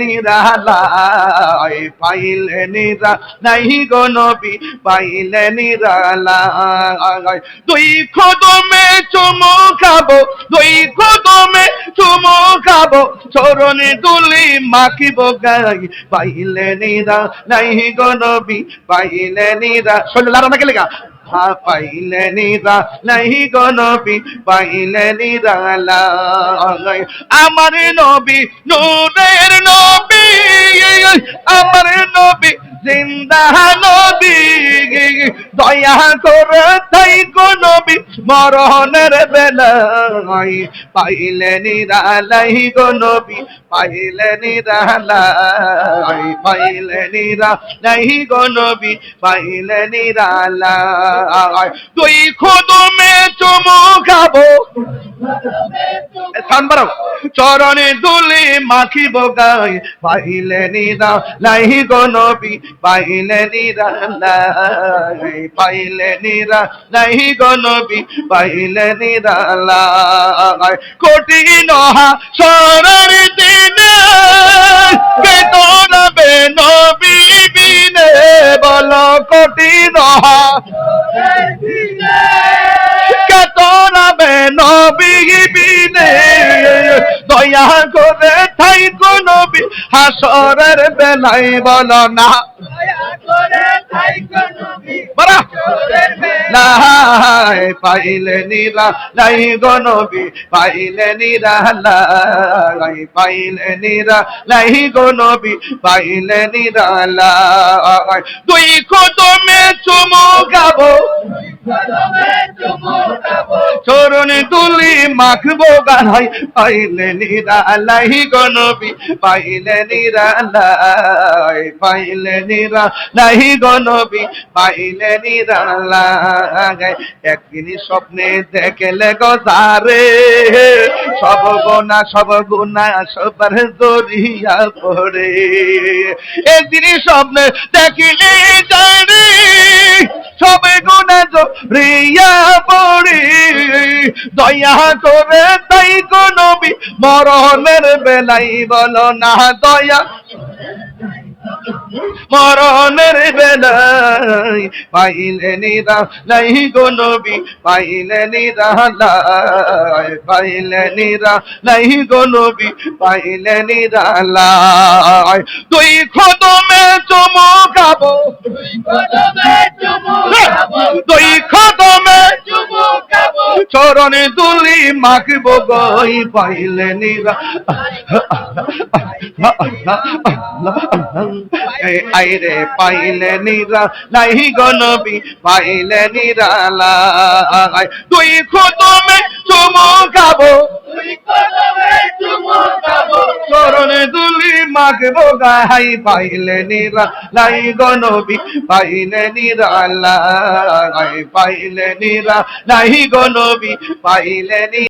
নিরালায় পাইলে নিরা নাই গো নবী পাইলে নিরালায় দুই কদমে চুমু খাব, দুই কদমে চুমু খাব, চরণে দুলি মাখিব গাই। পাইলে নিরা নাই গো নবী পাইলে নিরা শৈল লারা না গেলে গা হা পাইলে নিরা নাই গো নবী, পাইলে নিরালায় আমার নবী, নূরের নবী, আমার নবী, জিন্দা নবী। দয়া করে তাই নবী মরণের বেলায় পাইলে নিরালাই গো নবী পাইলে নিরালাই পাইলে নিরালাই গো নবী পাইলে নিরালাই। তুই খুদমে চুমু খাব চরণে দুলি মাখিব গাই পাইলে নিরা লাই গো নবী পাইলে নিরা লাই পাইলে নিরা লাই গো নবী, পাইলে নিরা লাই। কোটি নহা সরর দিনে কে তোরবে নবী বিনে? বলো, কোটি নহা কে তোরবে নবী বিনে? দয়া করে থাই নবী, হাসরের বেলায় বলো না। বলা লাই পাইলে নিরা লাই গো নবী, পাইলে নিরা লাই পাইলে নিরা লাই গো নবী, পাইলে নিরা, লাই। দুই কদমে চুমু গাবো। চরণে তুলি মাখবো গানাই পাইলে নিরালাই গনবি পাইলে নিরালাই, পাইলে নিরা নাই গনবি পাইলে নিরালাই। একদিন স্বপ্নে দেখলে গজারে সব গোনা সব গুণা সবার দরিয়া পড়ে। একদিন স্বপ্নে দেখিলে জানে, সবে গুণা রিয়া পড়ি, দয়া করে তাই নবী, মরণের বেলাই বলো না দয়া। মরণের বেলাই পাইলে নিরা লাই গো নবী, পাইলে নিরা লাই, পাইলে নিরা লাই গো নবী, পাইলে নিরা লাই। তুই খদমে চরণে দুলি মাখবো গই পাইলে নিরা। আইরে পাইলে নিরা নাই গনবি পাইলে নিরালা তুই খুদমে চুমু খাব। চরণে মাখবো গাই পাইলে নিরালাই গনবি পাইলে নিরালাই পাইলে নিরালাই গনবি পাইলে নি